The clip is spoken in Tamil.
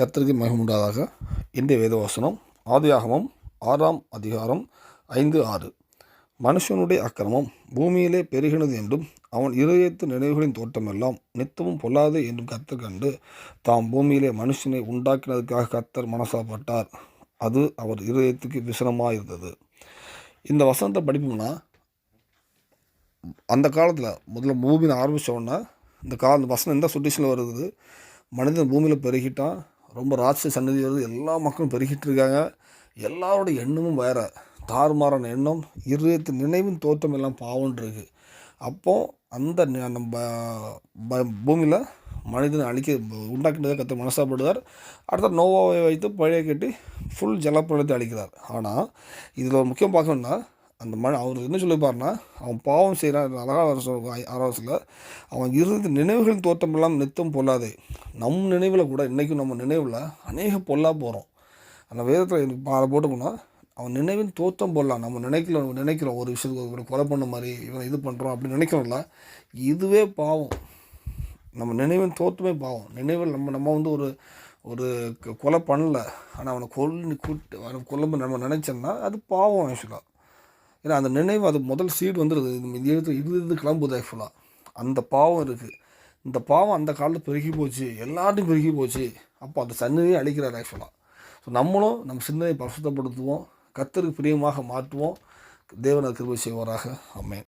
கர்த்தருக்கு மகிமுண்டாதாக இன்றைய வேதவாசனம் ஆதியாகமம் ஆறாம் அதிகாரம் ஐந்து ஆறு. மனுஷனுடைய அக்கிரமம் பூமியிலே பெருகினது என்றும் அவன் இருதயத்து நினைவுகளின் தோட்டமெல்லாம் நித்தமும் பொல்லாது என்றும் கர்த்தர் கண்டு தாம் பூமியிலே மனுஷனை உண்டாக்கினதுக்காக கர்த்தர் மனசாப்பட்டார். அது அவர் இருதயத்துக்கு விசனமாக இருந்தது இந்த வசனத்தை படிப்போம்னா அந்த காலத்தில் முதல்ல பூமியில் ஆரம்பித்தோன்னா இந்த கால இந்த வசனம் எந்த சுட்டிஷனில் வருது? மனிதன் பூமியில் பெருகிட்டான் ரொம்ப ராட்ச சன்னதி வருது. எல்லா மக்களும் பெருகிட்டு இருக்காங்க. எல்லாரோட எண்ணமும் வேறு. தாறுமாறான எண்ணம் இருதயத்து நினைவின் தோற்றம் எல்லாம் பாவம்னு இருக்குது அப்போது அந்த நம்ம ப- பூமியில் மனிதனை அழிக்க உண்டாக்கினதை கற்று மனசாப்படுவார் அடுத்த நோவாவை வைத்து பழைய கட்டி ஃபுல் ஜலப்பிரளயத்தை அழிக்கிறார். ஆனால் இதில் ஒரு முக்கியம் பார்க்கணும்னா அந்த மன அவர் என்ன சொல்லிப்பாருன்னா அவன் பாவம் செய்கிறான் அழகாக சொல்ல ஆறாவசில் அவன் இருந்த நினைவுகளின் தோற்றமெல்லாம் நித்தம் பொல்லாதே. நம் நினைவில் கூட இன்றைக்கும் நம்ம நினைவில் அநேக பொல்லா போகிறோம் அந்த வேதத்தில் அதை போட்டுக்கணும் அவன் நினைவின் தோற்றம் போடலாம் நம்ம நினைக்கல நினைக்கிறோம் ஒரு விஷயத்துக்கு இவனை கொலை பண்ண மாதிரி இவனை இது பண்ணுறோம் அப்படின்னு நினைக்கிறோம்ல இதுவே பாவம். நம்ம நினைவின் தோற்றமே பாவம். நினைவில் நம்ம நம்ம வந்து ஒரு ஒரு கொலை பண்ணல. ஆனால் அவனை கொல்லு கூட்டு அவனை கொல்ல நம்ம நினச்சோம்னா அது பாவம் ஆக்சுவலாக ஏன்னா அந்த நினைவு அது முதல் சீடு வந்துடுது இது இது கிளம்புது ஆக்சுவலாக அந்த பாவம் இருக்குது இந்த பாவம் அந்த காலத்தில் பெருகி போச்சு. எல்லாத்தையும் பெருகி போச்சு. அப்போ அந்த சன்னதியை அழிக்கிறார் ஆக்சுவலாக ஸோ நம்மளும் நம்ம சிந்தனையை பரிசுத்தப்படுத்துவோம். கத்தருக்கு பிரியமாக மாற்றுவோம். தேவனர் கிருபை செய்வாராக. அமேன்